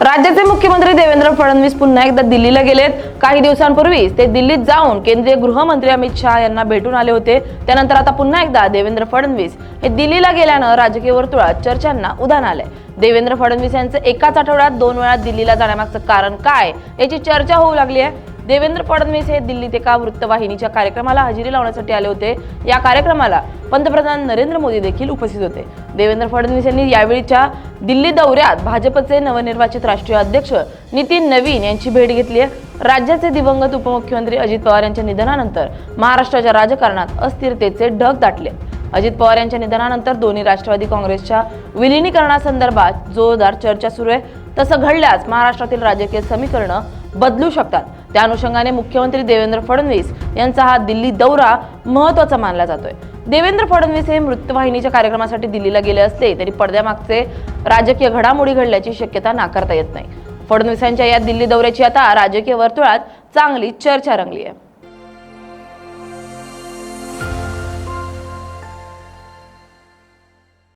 राज्याचे मुख्यमंत्री देवेंद्र फडणवीस पुन्हा एकदा दिल्लीला गेलेत. काही दिवसांपूर्वीच ते दिल्लीत जाऊन केंद्रीय गृहमंत्री अमित शहा यांना भेटून आले होते. त्यानंतर आता पुन्हा एकदा देवेंद्र फडणवीस हे दिल्लीला गेल्यानं राजकीय वर्तुळात चर्चांना उधाण आलंय. देवेंद्र फडणवीस यांचं एकाच आठवड्यात दोन वेळा दिल्लीला जाण्यामागचं कारण काय याची चर्चा होऊ लागली आहे देवेंद्र फडणवीस हे दिल्लीत एका वृत्तवाहिनीच्या कार्यक्रमाला हजेरी लावण्यासाठी आले होते. या कार्यक्रमाला पंतप्रधान नरेंद्र मोदी देखील उपस्थित होते. देवेंद्र फडणवीस यांनी यावेळीच्या दिल्ली दौऱ्यात भाजपचे नवनिर्वाचित राष्ट्रीय अध्यक्ष नितीन नवीन यांची भेट घेतली आहे. राज्याचे दिवंगत उपमुख्यमंत्री अजित पवार यांच्या निधनानंतर महाराष्ट्राच्या राजकारणात अस्थिरतेचे ढग दाटले. अजित पवार यांच्या निधनानंतर दोन्ही राष्ट्रवादी काँग्रेसच्या विलिनीकरणासंदर्भात जोरदार चर्चा सुरू आहे. तसं घडल्यास महाराष्ट्रातील राजकीय समीकरणं बदलू शकतात. त्या अनुषंगाने मुख्यमंत्री देवेंद्र फडणवीस यांचा हा दिल्ली दौरा महत्त्वाचा मानला जातोय. देवेंद्र फडणवीस हे मृत्यूवाहिनीच्या कार्यक्रमासाठी दिल्लीला गेले असले तरी पडद्यामागचे राजकीय घडामोडी घडल्याची शक्यता नाकारता येत नाही. फडणवीसांच्या या दिल्ली दौऱ्याची आता राजकीय वर्तुळात चांगली चर्चा रंगली आहे